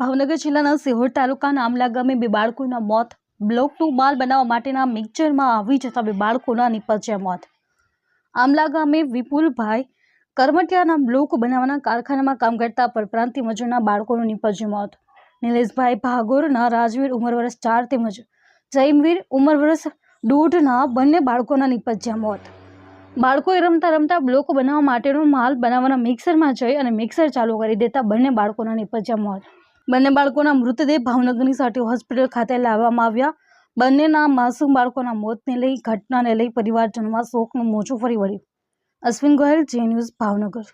ભાવનગર જિલ્લાના સિહોર તાલુકાના આમલા ગામે બે બાળકોના મોત. બ્લોકનું માલ બનાવવા માટેના મિક્સરમાં આવી જતા બે બાળકોના નિપજ્યા મોત. આમલા ગામે વિપુલભાઈ કરમટિયાના બ્લોક બનાવવાના કારખાનામાં કામ કરતા પરપ્રાંતિ મજૂરના બાળકોનું નિપજ્યું મોત. નિલેશભાઈ ભાગોરના રાજવીર ઉંમર વર્ષ ચાર તેમજ જૈમવીર ઉંમર વર્ષ દોઢના બંને બાળકોના નિપજ્યા મોત. બાળકોએ રમતા રમતા બ્લોક બનાવવા માટેનો માલ બનાવવાના મિક્સરમાં જઈ અને મિક્સર ચાલુ કરી દેતા બંને બાળકોના નિપજ્યા મોત. બંને બાળકોના મૃતદેહ ભાવનગરની સાટી હોસ્પિટલ ખાતે લાવવામાં આવ્યા. બંનેના માસૂમ બાળકોના મોતને લઈ, ઘટનાને લઈ પરિવારજનોમાં શોકનું મોજું ફરી વળ્યું. અશ્વિન ગોયલ જે ન્યૂઝ ભાવનગર.